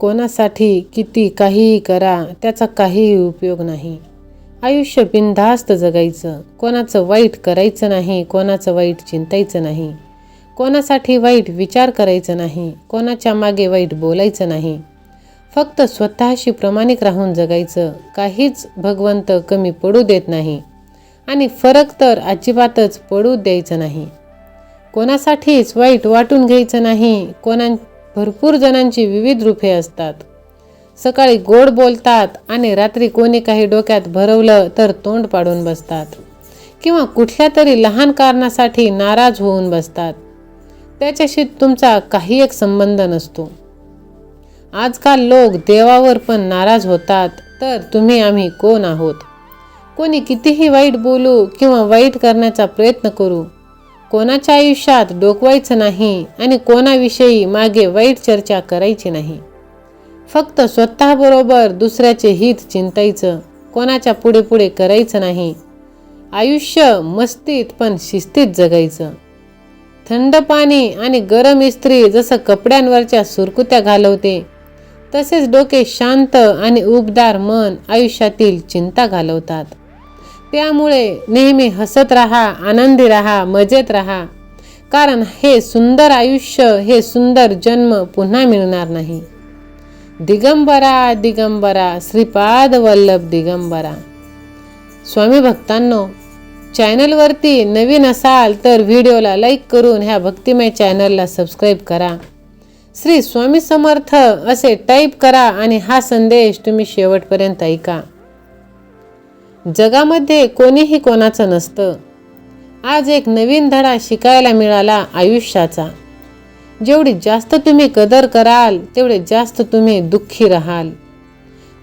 कोणासाठी किती काहीही करा त्याचा काहीही उपयोग नाही. आयुष्य बिनधास्त जगायचं. कोणाचं वाईट करायचं नाही कोणाचं वाईट चिंतायचं नाही. कोणासाठी वाईट विचार करायचं नाही कोणाच्या मागे वाईट बोलायचं नाही. फक्त स्वतःशी प्रामाणिक राहून जगायचं. काहीच भगवंत कमी पडू देत नाही. आणि फरक तर अजिबातच पडू द्यायचं नाही. कोणासाठीच वाईट वाटून घ्यायचं नाही कोणा भरपूर जणांची विविध रूपे असतात. सकाळी गोड बोलतात आणि रात्री कोणी काही डोक्यात भरवलं तर तोंड पाडून बसतात. किंवा कुठल्या तरी लहान कारणासाठी नाराज होऊन बसतात. त्याच्याशी तुमचा काही एक संबंध नसतो. आजकाल लोक देवावर पण नाराज होतात तर तुम्ही आम्ही कोण आहोत? कोणी कितीही वाईट बोलू किंवा वाईट करण्याचा प्रयत्न करू कोणाच्या आयुष्यात डोकवायचं नाही आणि कोणाविषयी मागे वाईट चर्चा करायची नाही. फक्त स्वतःबरोबर दुसऱ्याचे हित चिंतायचं कोणाच्या पुढे पुढे करायचं नाही. आयुष्य मस्तीत पण शिस्तीत जगायचं. थंड पाणी आणि गरम इस्त्री जसं कपड्यांवरच्या सुरकुत्या घालवते तसेच डोके शांत आणि उबदार मन आयुष्यातील चिंता घालवतात. त्यामुळे नेहमी हसत राहा आनंदी राहा मजेत राहा. कारण हे सुंदर आयुष्य हे सुंदर जन्म पुन्हा मिळणार नाही. दिगंबरा दिगंबरा श्रीपाद वल्लभ दिगंबरा. स्वामी भक्तांनो चॅनलवरती नवीन असाल तर व्हिडिओला लाईक करून ह्या भक्तिमय चॅनलला सबस्क्राईब करा. श्री स्वामी समर्थ असे टाईप करा आणि हा संदेश तुम्ही शेवटपर्यंत ऐका. जगामध्ये कोणीही कोणाचं नसतं. आज एक नवीन धडा शिकायला मिळाला आयुष्याचा. जेवढी जास्त तुम्ही कदर कराल तेवढे जास्त तुम्ही दुःखी राहाल.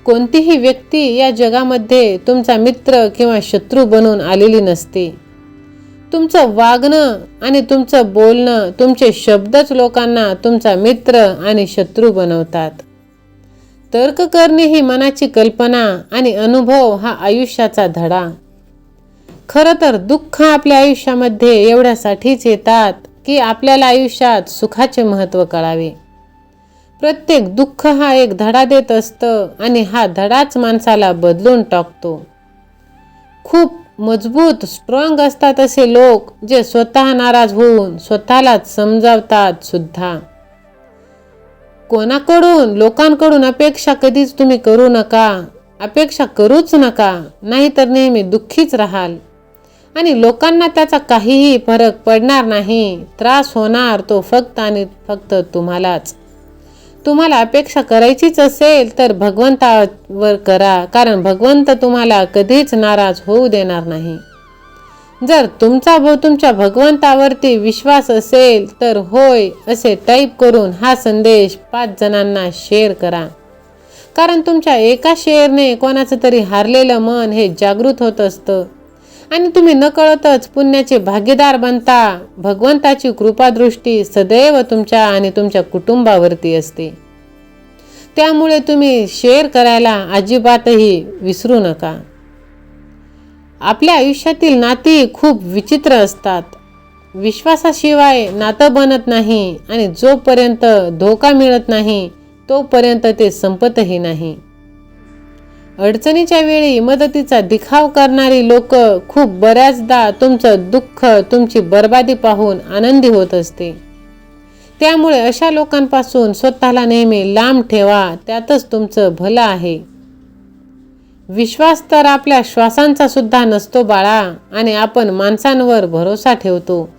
कोणतीही व्यक्ती या जगामध्ये तुमचा मित्र किंवा शत्रू बनून आलेली नसते. तुमचं वागणं आणि तुमचं बोलणं तुमचे शब्दच लोकांना तुमचा मित्र आणि शत्रू बनवतात. तर्क करणे ही मनाची कल्पना आणि अनुभव हा आयुष्याचा धडा. खरं तर दुःख आपल्या आयुष्यामध्ये एवढ्यासाठीच येतात की आपल्याला आयुष्यात सुखाचे महत्त्व कळावे. प्रत्येक दुःख हा एक धडा देत असतं आणि हा धडाच माणसाला बदलून टाकतो. खूप मजबूत स्ट्रॉंग असतात असे लोक जे स्वतः नाराज होऊन स्वतःलाच समजावतात सुद्धा. कोणाकडून लोकांकडून अपेक्षा कधीच तुम्ही करू नका. अपेक्षा करूच नका. नाहीतर नेहमी दुःखीच राहाल. आणि लोकांना त्याचा काहीही फरक पडणार नाही. त्रास होणार तो फक्त आणि फक्त तुम्हालाच. तुम्हाला अपेक्षा करायचीच असेल तर भगवंतावर करा. कारण भगवंत तुम्हाला कधीच नाराज होऊ देणार नाही. जर तुमचा भाऊ तुमच्या भगवंतावरती विश्वास असेल तर होय असे टाईप करून हा संदेश पाच जणांना शेअर करा. कारण तुमच्या एका शेअरने कोणाचं तरी हारलेलं मन हे जागृत होत असतं. आणि तुम्ही नकळतच पुण्याचे भागीदार बनता भगवंताची कृपादृष्टी सदैव तुमच्या आणि तुमच्या कुटुंबावरती असते. त्यामुळे तुम्ही शेअर करायला अजिबातही विसरू नका. आपल्या आयुष्यातील नाती खूप विचित्र असतात. विश्वासाशिवाय नातं बनत नाही आणि जोपर्यंत धोका मिळत नाही तोपर्यंत ते संपतही नाही. अडचणीच्या वेळी मदतीचा दिखाव करणारी लोक खूप बऱ्याचदा तुमचं दुःख तुमची बर्बादी पाहून आनंदी होत असते. त्यामुळे अशा लोकांपासून स्वतःला नेहमी लांब ठेवा त्यातच तुमचं भलं आहे. विश्वास तर आपल्या श्वासांचा सुद्धा नसतो बाळा आणि आपण माणसांवर भरोसा ठेवतो.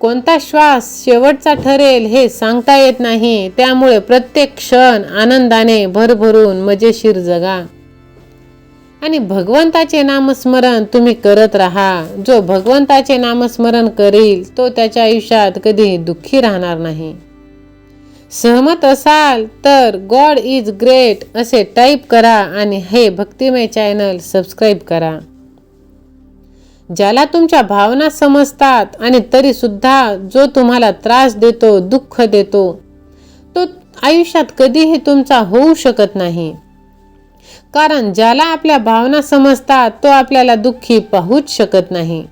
कोणता श्वास शेवटचा ठरेल हे सांगता येत नाही त्यामुळे प्रत्येक क्षण आनंदाने भरभरून मजेशीर जगा. आणि भगवंताचे नामस्मरण तुम्ही करत राहा. जो भगवंताचे नामस्मरण करील तो त्याच्या आयुष्यात कधी दुःखी राहणार नाही. सहमत असाल तर गॉड इज ग्रेट असे टाईप करा आणि हे भक्तिमय चॅनल सबस्क्राईब करा. ज्याला तुमच्या भावना समजतात आणि तरीसुद्धा जो तुम्हाला त्रास देतो दुःख देतो तो आयुष्यात कधीही तुमचा होऊ शकत नाही. कारण ज्याला आपल्या भावना समजतात तो आपल्याला दुःखी पाहूच शकत नाही.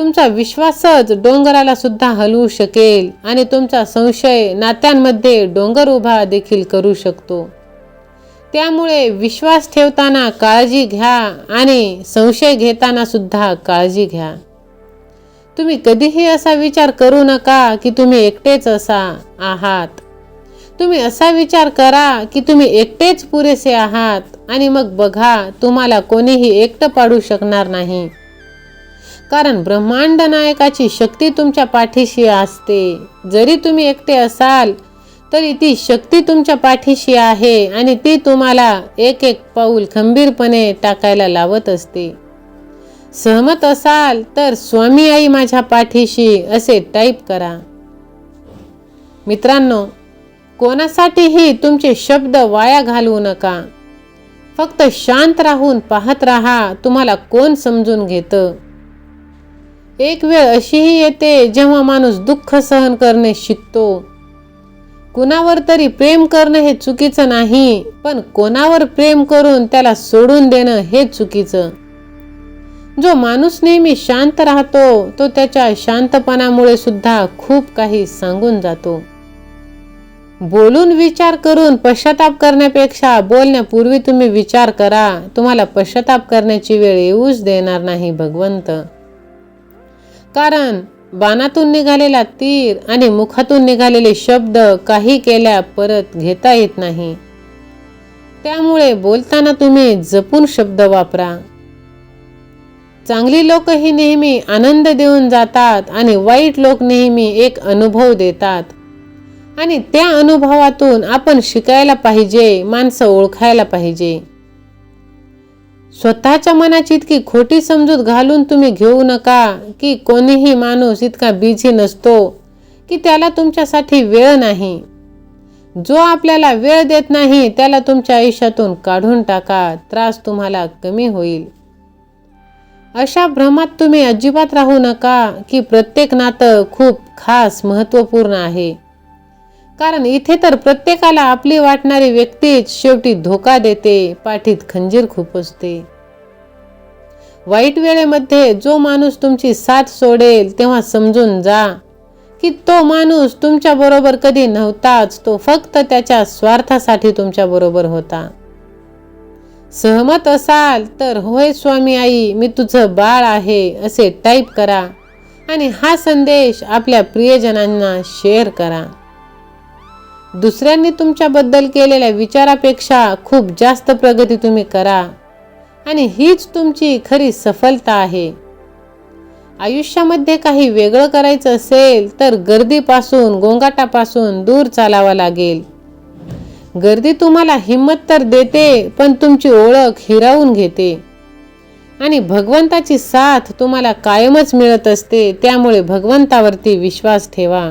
तुमचा विश्वासच डोंगराला सुद्धा हलवू शकेल आणि तुमचा संशय नात्यांमध्ये डोंगर उभा देखील करू शकतो. त्यामुळे विश्वास ठेवताना काळजी घ्या आणि संशय घेताना सुद्धा काळजी घ्या. तुम्ही कधीही असा विचार करू नका की तुम्ही एकटेच असा आहात. तुम्ही असा विचार करा की तुम्ही एकटेच पुरेसे आहात आणि मग बघा तुम्हाला कोणीही एकटं पाडू शकणार नाही. कारण ब्रह्मांड नायकाची शक्ती तुमच्या पाठीशी असते. जरी तुम्ही एकटे असाल तरी ती शक्ती तुमच्या पाठीशी आहे आणि ती तुम्हाला एक एक पाऊल खंबीरपणे टाकायला लावत असते. सहमत असाल तर स्वामी आई माझ्या पाठीशी असे टाईप करा. मित्रांनो कोणासाठीही तुमचे शब्द वाया घालवू नका. फक्त शांत राहून पाहत राहा तुम्हाला कोण समजून घेतं. एक वेळ अशीही येते जेव्हा माणूस दुःख सहन करणे शिकतो. कुणावर तरी प्रेम करणं हे चुकीचं नाही पण कोणावर प्रेम करून त्याला सोडून देणं हे चुकीचं. जो माणूस नेहमी शांत राहतो तो त्याच्या शांतपणामुळे सुद्धा खूप काही सांगून जातो. बोलून विचार करून पश्चाताप करण्यापेक्षा बोलण्यापूर्वी तुम्ही विचार करा तुम्हाला पश्चाताप करण्याची वेळ येऊच देणार नाही भगवंत. कारण बाणातून निघालेला तीर आणि मुखातून निघालेले शब्द काही केल्या परत घेता येत नाही. त्यामुळे बोलताना तुम्ही जपून शब्द वापरा. चांगली लोक ही नेहमी आनंद देऊन जातात आणि वाईट लोक नेहमी एक अनुभव देतात. आणि त्या अनुभवातून आपण शिकायला पाहिजे माणसं ओळखायला पाहिजे. स्वतःच्या मनाची इतकी खोटी समजूत घालून तुम्ही घेऊ नका की कोणीही माणूस इतका बिझी नसतो की त्याला तुमच्यासाठी वेळ नाही. जो आपल्याला वेळ देत नाही त्याला तुमच्या आयुष्यातून काढून टाका त्रास तुम्हाला कमी होईल. अशा भ्रमात तुम्ही अजिबात राहू नका की प्रत्येक नातं खूप खास महत्त्वपूर्ण आहे. कारण इथे तर प्रत्येकाला आपली वाटणारी व्यक्तीच शेवटी धोका देते पाठीत खंजीर खुपसते. वाईट वेळेमध्ये जो माणूस तुमची साथ सोडेल तेव्हा समजून जा. की तो माणूस तुमच्या बरोबर कधी नव्हताच तो फक्त त्याच्या स्वार्थासाठी तुमच्या बरोबर होता. सहमत असाल तर होय स्वामी आई मी तुझं बाळ आहे असे टाईप करा. आणि हा संदेश आपल्या प्रियजनांना शेअर करा. दुसऱ्यांनी तुमच्याबद्दल केलेल्या विचारापेक्षा खूप जास्त प्रगती तुम्ही करा. आणि हीच तुमची खरी सफलता आहे. आयुष्यामध्ये काही वेगळं करायचं असेल तर गर्दीपासून गोंगाटापासून दूर चालावं लागेल. गर्दी तुम्हाला हिंमत तर देते पण तुमची ओळख हिरावून घेते. आणि भगवंताची साथ तुम्हाला कायमच मिळत असते त्यामुळे भगवंतावरती विश्वास ठेवा.